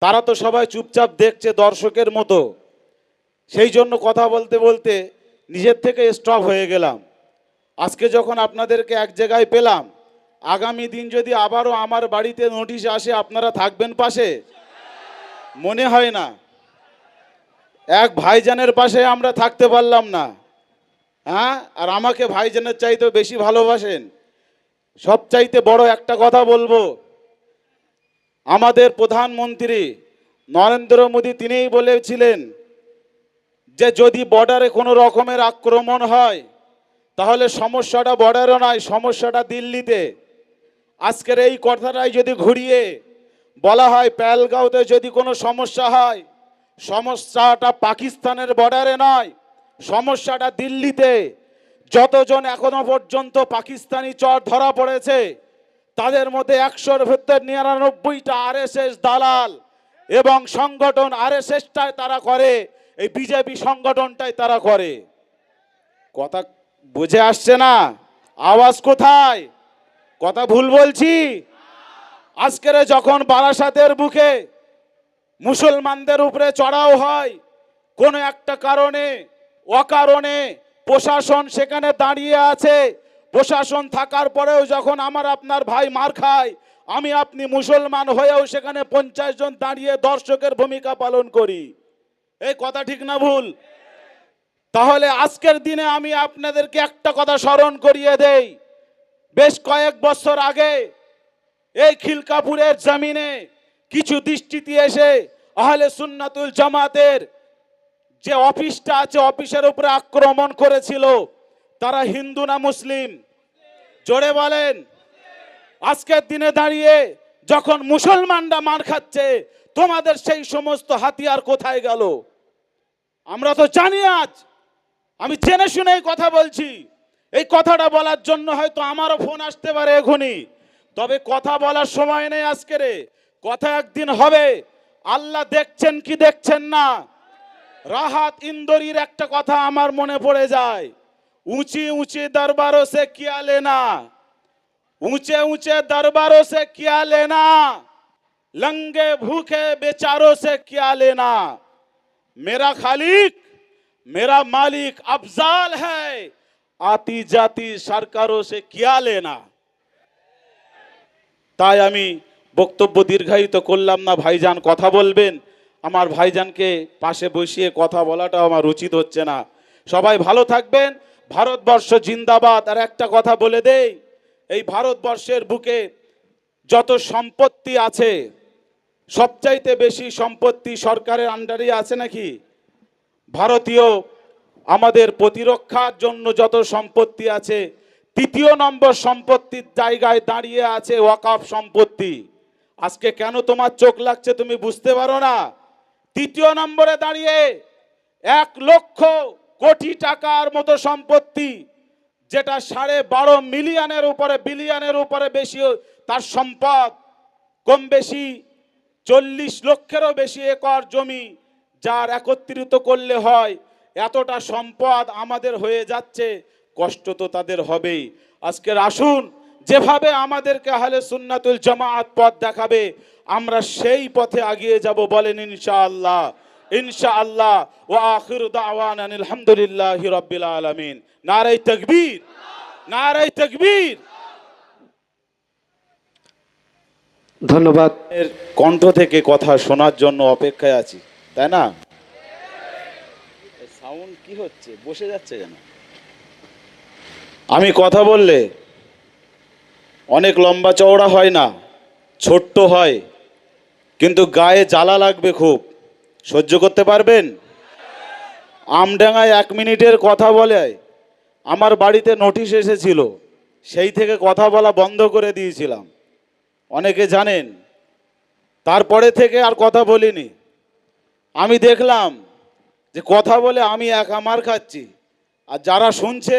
তারা তো সবাই চুপচাপ দেখছে দর্শকের মতো। সেই জন্য কথা বলতে বলতে নিজের থেকে স্টপ হয়ে গেলাম। আজকে যখন আপনাদেরকে এক জায়গায় পেলাম, আগামী দিন যদি আবারও আমার বাড়িতে নোটিশ আসে, আপনারা থাকবেন পাশে? মনে হয় না। এক ভাইজানের পাশে আমরা থাকতে পারলাম না। হ্যাঁ? আর আমাকে ভাইজানের চাইতেও বেশি ভালোবাসেন। সবচাইতে বড় একটা কথা বলব আমাদের প্রধানমন্ত্রী নরেন্দ্র মোদী তিনিই বলেছিলেন যে যদি বর্ডারে কোনো রকমের আক্রমণ হয়, তাহলে সমস্যাটা বর্ডারে নয়, সমস্যাটা দিল্লিতে। আজকের এই কথাটাই যদি ঘুরিয়ে বলা হয় প্যালগাঁওতে যদি কোনো সমস্যা হয়, সমস্যাটা পাকিস্তানের বর্ডারে নয়, সমস্যাটা দিল্লিতে। যতজন এখনও পর্যন্ত পাকিস্তানি চর ধরা পড়েছে তাদের মধ্যে একশোর ভেতর নিরানব্বইটা আরএসএস দালাল এবং সংগঠন আর আরএসএসটাই তারা করে, এই বিজেপি সংগঠনটাই তারা করে। কথা বুঝে আসছে না? আওয়াজ কোথায়? কথা ভুল বলছি? আজকের যখন বারাসাতের বুকে মুসলমানদের উপরে চড়াও হয়, কোনো একটা কারণে, অকারণে প্রশাসন সেখানে দাঁড়িয়ে আছে প্রশাসন থাকার পরেও যখন আমার আপনার ভাই মার খায়, আমি আপনি মুসলমান হয়েও সেখানে পঞ্চাশ জন দাঁড়িয়ে দর্শকের ভূমিকা পালন করি। এই কথা ঠিক না ভুল? তাহলে আজকের দিনে আমি আপনাদেরকে একটা কথা স্মরণ করিয়ে দেই। বেশ কয়েক বছর আগে এই খিলকাপুরের জমিনে কিছু দৃষ্টিতে এসে আহলে সুন্নাতুল জামাতের যে অফিসটা আছে, অফিসের উপরে আক্রমণ করেছিল। তারা হিন্দু না মুসলিম? জোরে বলেন। আজকের দিনে দাঁড়িয়ে যখন মুসলমানরা মার খাচ্ছে, তোমাদের সেই সমস্ত হাতিয়ার কোথায় গেল? আমরা তো জানি আজ। আমি জেনে শুনে কথা বলছি। এই কথাটা বলার জন্য হয়তো আমারও ফোন আসতে পারে এখনই। তবে কথা বলার সময় নেই আজকে রে। কথা একদিন হবে। আল্লাহ দেখছেন কি দেখছেন না। রাহাত ইন্দোরির একটা কথা আমার মনে পড়ে যায়। উঁচি উঁচি দরবারও সে কিয়া লেনা ऊंचे ऊंचे दरबारों से क्या लेना लंगे भूखे बेचारों से क्या लेना मेरा खालिक मेरा मालिक अफजाल है आती जाती सरकारों से क्या लेना তাই আমি বক্তব্য দীর্ঘায়িত করলাম না ভাইজান কথা বলবেন আমার ভাইজানকে পাশে বসিয়ে কথা বলাটা আমার উচিত হচ্ছে না সবাই ভালো থাকবেন ভারতবর্ষ জিন্দাবাদ, আর একটা কথা বলে দেই, এই ভারতবর্ষের বুকে যত সম্পত্তি আছে, সবচাইতে বেশি সম্পত্তি সরকারের আন্ডারে আছে নাকি? ভারতীয় আমাদের প্রতিরক্ষার জন্য যত সম্পত্তি আছে, তৃতীয় নম্বর সম্পত্তির জায়গায় দাঁড়িয়ে আছে ওয়াকাফ সম্পত্তি। আজকে কেন তোমার চোখ লাগছে তুমি বুঝতে পারো না? তৃতীয় নম্বরে দাঁড়িয়ে এক লক্ষ কোটি টাকার মতো সম্পত্তি, যেটা সাড়ে বারো মিলিয়নের উপরে, বিলিয়নের উপরে বেশি তার সম্পদ, কম বেশি চল্লিশ লক্ষেরও বেশি একর জমি, যার একত্রিত করলে হয়, এতটা সম্পদ আমাদের হয়ে যাচ্ছে, কষ্ট তো তাদের হবেই। আজকের আসুন, যেভাবে আমাদেরকে আহলে সুন্নাতুল জামাআত পথ দেখাবে, আমরা সেই পথে আগিয়ে যাব বলেন ইনশাআল্লাহ। ইনশাআল্লাহ ও আখির দাওয়ান আলহামদুলিল্লাহি রাব্বিল আলামিন। নারাই তাকবীর নারাই তাকবীর। ধন্যবাদ। এর কণ্ঠ থেকে কথা শোনার জন্য অপেক্ষায় আছি তাই না? সাউন্ড কি হচ্ছে? বসে যাচ্ছে কেন? আমি কথা বললে অনেক লম্বা চওড়া হয় না ছোট্ট হয় কিন্তু গায়ে জ্বালা লাগবে খুব। সহ্য করতে পারবেন? আমডাঙ্গায় এক মিনিটের কথা বলে আমার বাড়িতে নোটিশ এসেছিল, সেই থেকে কথা বলা বন্ধ করে দিয়েছিলাম। অনেকে জানেন, তারপরে থেকে আর কথা বলিনি। আমি দেখলাম যে কথা বলে আমি এক মার খাচ্ছি, আর যারা শুনছে